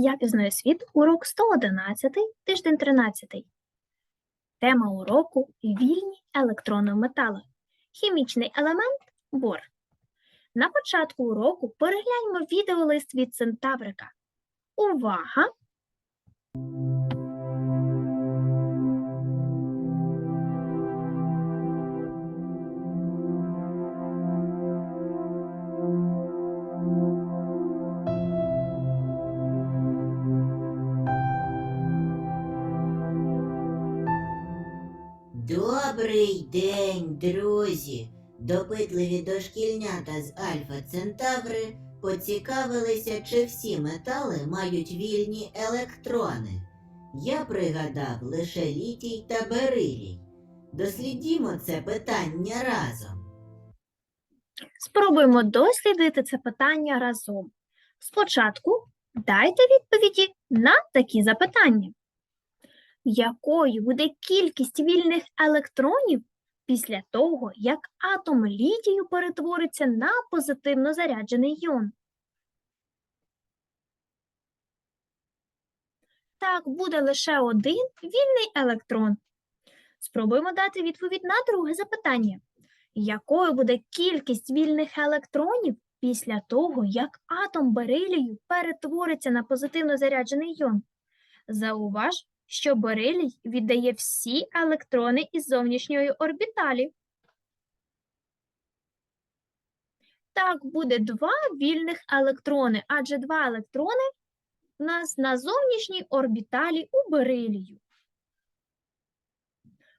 Я пізнаю світ, урок 111, тиждень 13. Тема уроку вільні електронометали. Хімічний елемент бор. На початку уроку перегляньмо відеолист від Центаврика. Увага! Добрий день, друзі! Допитливі дошкільнята з Альфа Центаври поцікавилися, чи всі метали мають вільні електрони. Я пригадав лише літій та берилій. Дослідімо це питання разом. Спробуємо дослідити це питання разом. Спочатку дайте відповіді на такі запитання. Якою буде кількість вільних електронів після того, як атом літію перетвориться на позитивно заряджений іон? Так, буде лише один вільний електрон. Спробуємо дати відповідь на друге запитання. Якою буде кількість вільних електронів після того, як атом берилію перетвориться на позитивно заряджений іон? Зауваж, що берилій віддає всі електрони із зовнішньої орбіталі. Так, буде два вільних електрони, адже два електрони у нас на зовнішній орбіталі у берилію.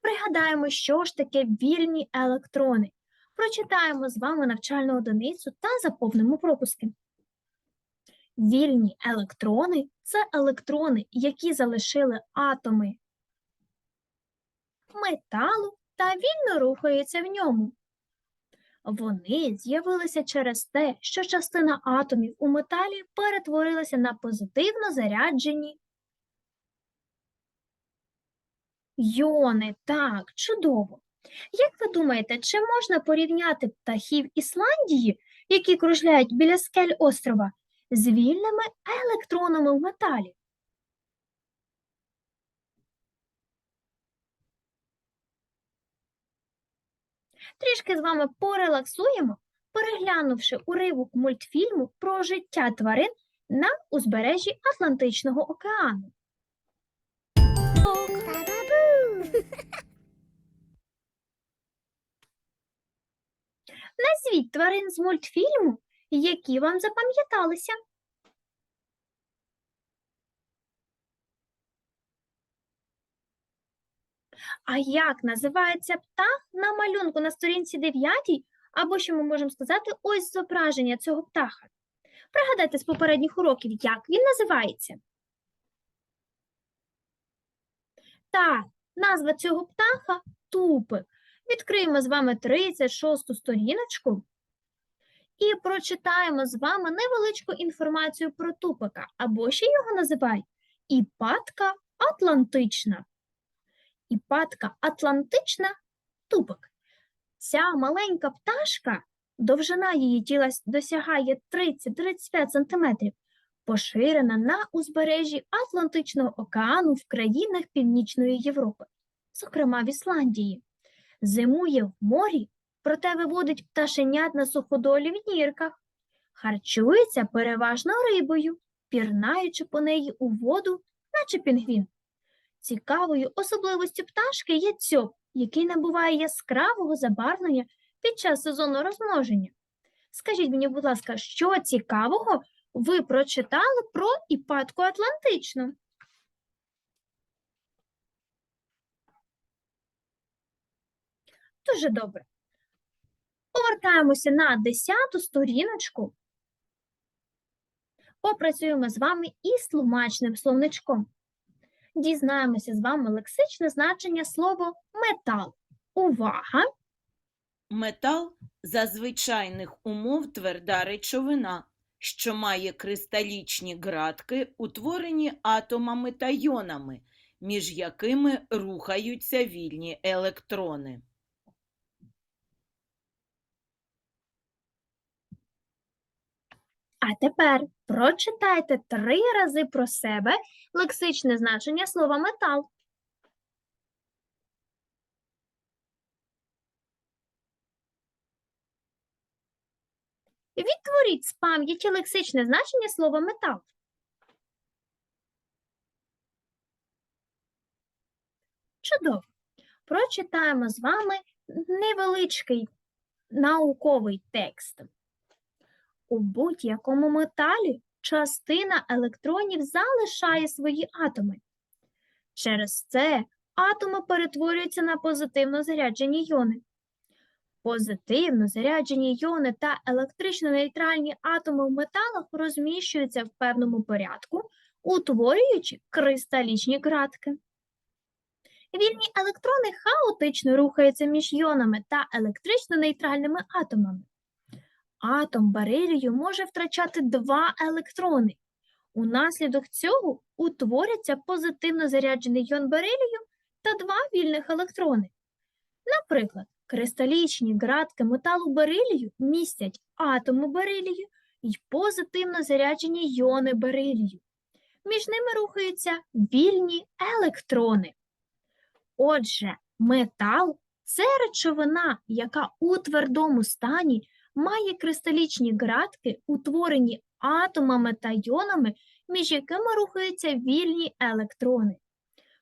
Пригадаємо, що ж таке вільні електрони. Прочитаємо з вами навчальну одиницю та заповнимо пропуски. Вільні електрони це електрони, які залишили атоми металу та вільно рухаються в ньому. Вони з'явилися через те, що частина атомів у металі перетворилася на позитивно заряджені Йони, так, чудово. Як ви думаєте, чи можна порівняти птахів Ісландії, які кружляють біля скель острова, з вільними електронами в металі? Трішки з вами порелаксуємо, переглянувши уривок мультфільму про життя тварин на узбережжі Атлантичного океану. Назвіть тварин з мультфільму, які вам запам'яталися. А як називається птах на малюнку на сторінці 9, або що ми можемо сказати, ось зображення цього птаха. Пригадайте з попередніх уроків, як він називається. Так, назва цього птаха тупик. Відкриємо з вами 36 сторіночку і прочитаємо з вами невеличку інформацію про тупика, або ще його називають іпатка атлантична. Іпатка атлантична тупик. Ця маленька пташка, довжина її тіла досягає 30-35 см, поширена на узбережжі Атлантичного океану в країнах Північної Європи, зокрема в Ісландії. Зимує в морі, проте виводить пташенят на суходолі в нірках. Харчується переважно рибою, пірнаючи по неї у воду, наче пінгвін. Цікавою особливостю пташки є дзьоб, який набуває яскравого забарвлення під час сезону розмноження. Скажіть мені, будь ласка, що цікавого ви прочитали про іпатку Атлантичну? Дуже добре. Повертаємося на 10 сторіночку. Попрацюємо з вами із тлумачним словничком. Дізнаємося з вами лексичне значення слова метал. Увага! Метал за звичайних умов тверда речовина, що має кристалічні ґратки, утворені атомами та йонами, між якими рухаються вільні електрони. А тепер прочитайте три рази про себе лексичне значення слова метал. Відтворіть з пам'яті лексичне значення слова метал. Чудово. Прочитаємо з вами невеличкий науковий текст. У будь-якому металі частина електронів залишає свої атоми. Через це атоми перетворюються на позитивно заряджені іони. Позитивно заряджені іони та електрично нейтральні атоми в металах розміщуються в певному порядку, утворюючи кристалічні ґратки. Вільні електрони хаотично рухаються між іонами та електрично нейтральними атомами. Атом берилію може втрачати два електрони. Унаслідок цього утворяться позитивно заряджений іон берилію та два вільних електрони. Наприклад, кристалічні ґратки металу берилію містять атоми берилію і позитивно заряджені іони берилію. Між ними рухаються вільні електрони. Отже, метал це речовина, яка у твердому стані має кристалічні ґратки, утворені атомами та іонами, між якими рухаються вільні електрони.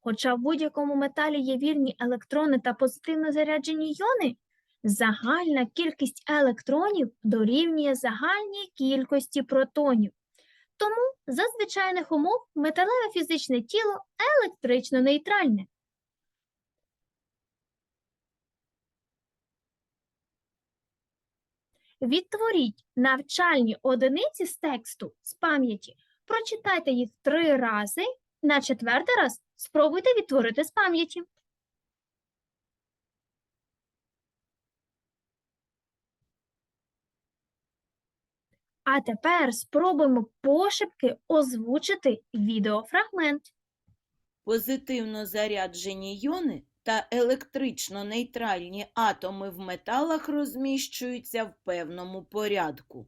Хоча в будь-якому металі є вільні електрони та позитивно заряджені іони, загальна кількість електронів дорівнює загальній кількості протонів. Тому за звичайних умов металеве фізичне тіло електрично нейтральне. Відтворіть навчальні одиниці з тексту з пам'яті. Прочитайте їх три рази. На четвертий раз спробуйте відтворити з пам'яті. А тепер спробуємо пошепки озвучити відеофрагмент. Позитивно заряджені іони та електрично нейтральні атоми в металах розміщуються в певному порядку,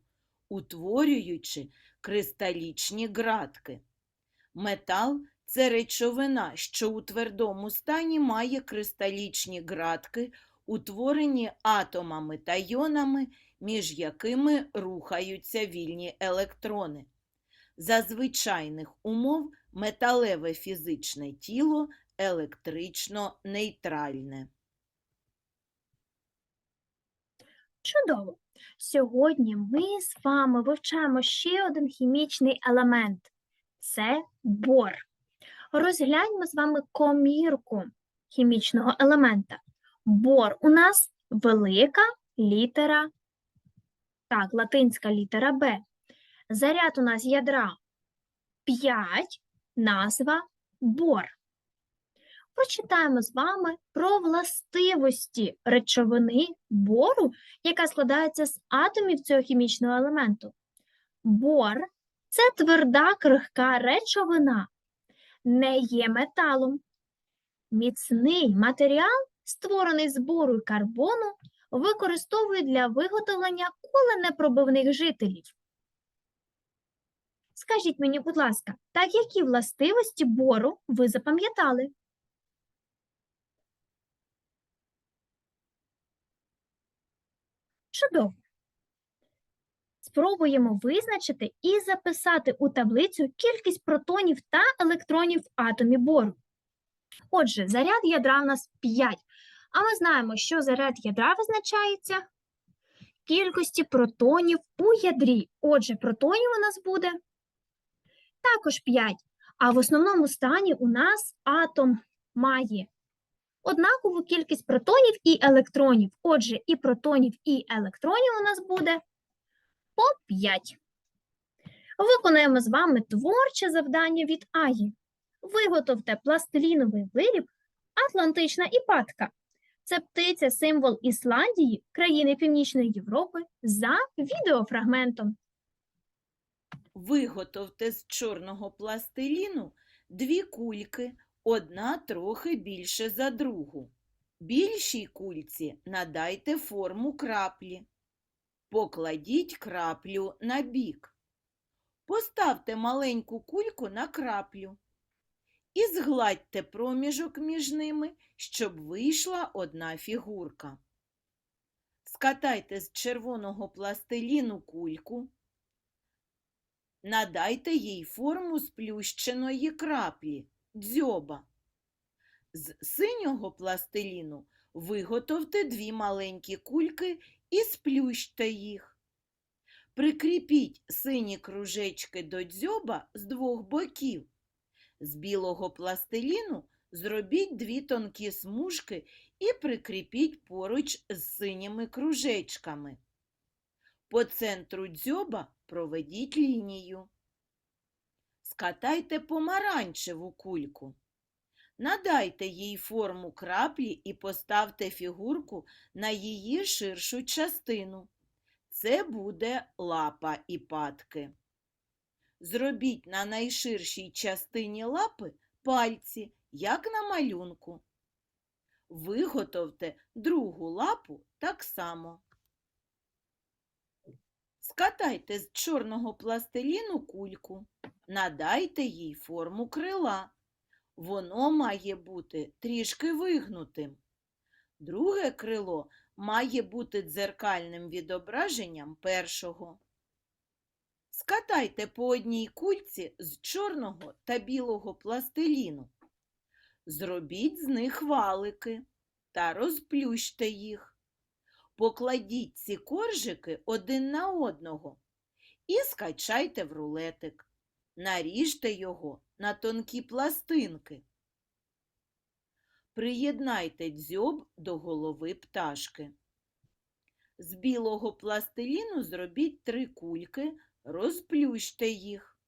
утворюючи кристалічні ґратки. Метал це речовина, що у твердому стані має кристалічні ґратки, утворені атомами та іонами, між якими рухаються вільні електрони. За звичайних умов металеве фізичне тіло електрично нейтральне. Чудово! Сьогодні ми з вами вивчаємо ще один хімічний елемент це бор. Розгляньмо з вами комірку хімічного елемента. Бор у нас велика літера, так, латинська літера Б. Заряд у нас ядра 5, назва бор. Прочитаємо з вами про властивості речовини бору, яка складається з атомів цього хімічного елементу. Бор це тверда крихка речовина, не є металом. Міцний матеріал, створений з бору і карбону, використовують для виготовлення коленепробивних жителів. Скажіть мені, будь ласка, так які властивості бору ви запам'ятали? Чудово. Спробуємо визначити і записати у таблицю кількість протонів та електронів в атомі бору. Отже, заряд ядра у нас 5. А ми знаємо, що заряд ядра визначається кількості протонів у ядрі. Отже, протонів у нас буде також 5. А в основному стані у нас атом має однакову кількість протонів і електронів. Отже, і протонів, і електронів у нас буде по 5. Виконаємо з вами творче завдання від Аї. Виготовте пластиліновий виріб Атлантична іпатка. Це птиця, символ Ісландії, країни Північної Європи, за відеофрагментом. Виготовте з чорного пластиліну дві кульки, одна трохи більше за другу. Більшій кульці надайте форму краплі. Покладіть краплю на бік. Поставте маленьку кульку на краплю і згладьте проміжок між ними, щоб вийшла одна фігурка. Скатайте з червоного пластиліну кульку, надайте їй форму сплющеної краплі, дзьоба. З синього пластиліну виготовте дві маленькі кульки і сплющте їх. Прикріпіть сині кружечки до дзьоба з двох боків. З білого пластиліну зробіть дві тонкі смужки і прикріпіть поруч з синіми кружечками. По центру дзьоба проведіть лінію. Скатайте помаранчеву кульку. Надайте їй форму краплі і поставте фігурку на її ширшу частину. Це буде лапа і патки. Зробіть на найширшій частині лапи пальці, як на малюнку. Виготовте другу лапу так само. Скатайте з чорного пластиліну кульку, надайте їй форму крила. Воно має бути трішки вигнутим. Друге крило має бути дзеркальним відображенням першого. Скатайте по одній кульці з чорного та білого пластиліну. Зробіть з них валики та розплющте їх. Покладіть ці коржики один на одного і скачайте в рулетик. Наріжте його на тонкі пластинки. Приєднайте дзьоб до голови пташки. З білого пластиліну зробіть три кульки, розплющте їх.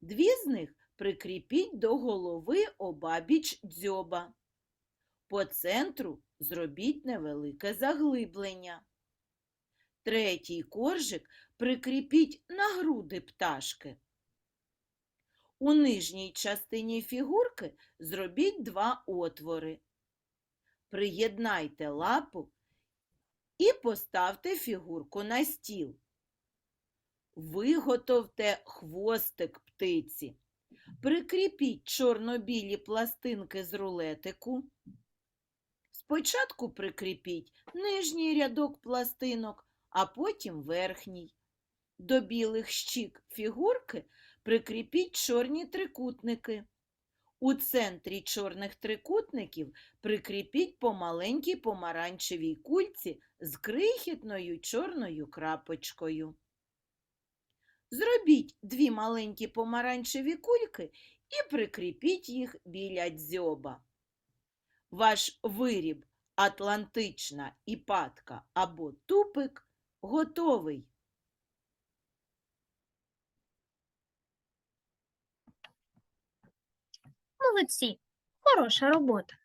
Дві з них прикріпіть до голови обабіч дзьоба. По центру зробіть невелике заглиблення. Третій коржик прикріпіть на груди пташки. У нижній частині фігурки зробіть два отвори. Приєднайте лапу і поставте фігурку на стіл. Виготовте хвостик птиці. Прикріпіть чорно-білі пластинки з рулетику. Спочатку прикріпіть нижній рядок пластинок, а потім верхній. До білих щік фігурки прикріпіть чорні трикутники. У центрі чорних трикутників прикріпіть по маленькій помаранчевій кульці з крихітною чорною крапочкою. Зробіть дві маленькі помаранчеві кульки і прикріпіть їх біля дзьоба. Ваш виріб атлантична іпатка або тупик готовий. Молодці, хороша робота.